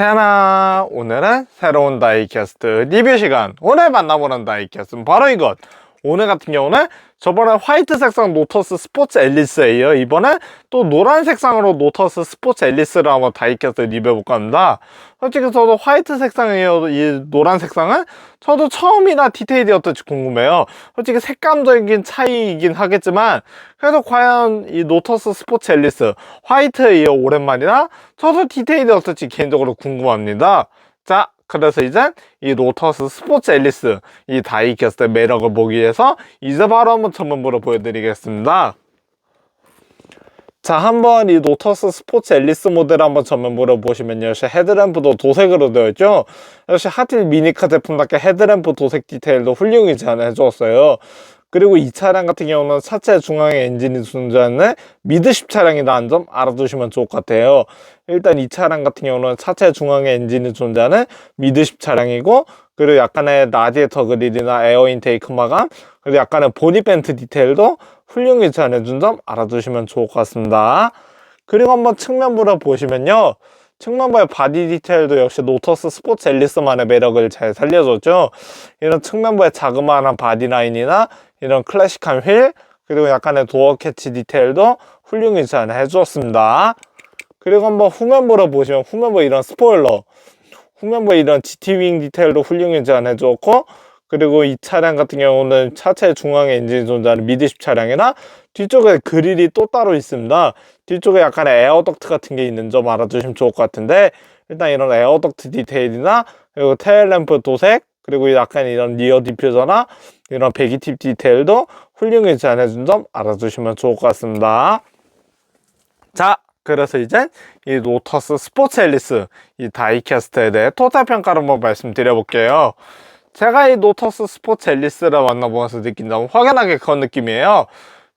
샤나 오늘은 새로운 다이캐스트 리뷰 시간. 오늘 만나보는 다이캐스트는 바로 이것 오늘 같은 경우는 저번에 화이트 색상 노터스 스포츠 앨리스예요. 이번엔 또 노란 색상으로 노터스 스포츠 앨리스를 한번 다이캐스트 리뷰해볼까 합니다. 솔직히 저도 화이트 색상이에요. 이 노란 색상은 저도 처음이나 디테일이 어떨지 궁금해요. 솔직히 색감적인 차이이긴 하겠지만 그래도 과연 이 노터스 스포츠 앨리스 화이트예요 오랜만이라 저도 디테일이 어떨지 개인적으로 궁금합니다. 자 그래서 이제 이 로터스 스포츠 앨리스 이 다이캐스트의 매력을 보기 위해서 이제 바로 한번 전문부로 보여드리겠습니다. 자, 한번 이 노터스 스포츠 앨리스 모델 한번 전면부를 보시면요. 역시 헤드램프도 도색으로 되어 있죠. 역시 하틸 미니카 제품답게 헤드램프 도색 디테일도 훌륭히 제안해 주었어요. 그리고 이 차량 같은 경우는 차체 중앙에 엔진이 존재하는 미드십 차량이라는 점 알아두시면 좋을 것 같아요. 일단 이 차량 같은 경우는 차체 중앙에 엔진이 존재하는 미드십 차량이고 그리고 약간의 라디에이터 그릴이나 에어 인테이크 마감 그리고 약간의 보디벤트 디테일도 훌륭히 제안해준 점 알아두시면 좋을 것 같습니다. 그리고 한번 측면부를 보시면요. 측면부의 바디 디테일도 역시 노터스 스포츠 앨리스만의 매력을 잘 살려줬죠. 이런 측면부의 자그마한 바디 라인이나 이런 클래식한 휠 그리고 약간의 도어 캐치 디테일도 훌륭히 잘 해주었습니다. 그리고 한번 후면부를 보시면 후면부 이런 스포일러 후면부에 이런 GT윙 디테일도 훌륭히 제안해주었고 그리고 이 차량 같은 경우는 차체 중앙에 엔진이 존재하는 미드십 차량이나 뒤쪽에 그릴이 또 따로 있습니다. 뒤쪽에 약간의 에어덕트 같은 게 있는 점 알아두시면 좋을 것 같은데 일단 이런 에어덕트 디테일이나 그리고 테일램프 도색 그리고 약간 이런 리어 디퓨저나 이런 배기 팁 디테일도 훌륭히 제안해준 점 알아두시면 좋을 것 같습니다. 자, 그래서 이제 이 노터스 스포츠 앨리스 이 다이캐스트에 대해 토탈 평가를 한번 말씀드려 볼게요. 제가 이 노터스 스포츠 앨리스를 만나보면서 느낀 점은 확연하게 그런 느낌이에요.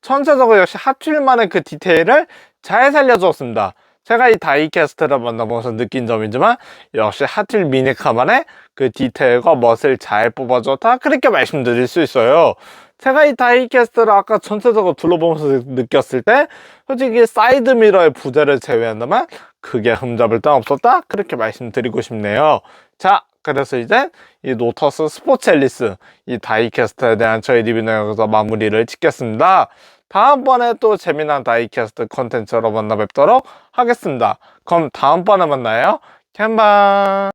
전체적으로 역시 핫휠만의 그 디테일을 잘 살려주었습니다. 제가 이 다이캐스트를 만나보면서 느낀 점이지만 역시 핫휠 미니카만의 그 디테일과 멋을 잘 뽑아줬다 그렇게 말씀드릴 수 있어요. 제가 이 다이캐스트를 아까 전체적으로 둘러보면서 느꼈을 때 솔직히 사이드 미러의 부재를 제외한다면 크게 흠잡을 데 없었다 그렇게 말씀드리고 싶네요. 자 그래서 이제 이 노터스 스포츠 앨리스 이 다이캐스트에 대한 저희 리뷰는 여기서 마무리를 짓겠습니다. 다음번에 또 재미난 다이캐스트 컨텐츠로 만나 뵙도록 하겠습니다. 그럼 다음번에 만나요. 캔방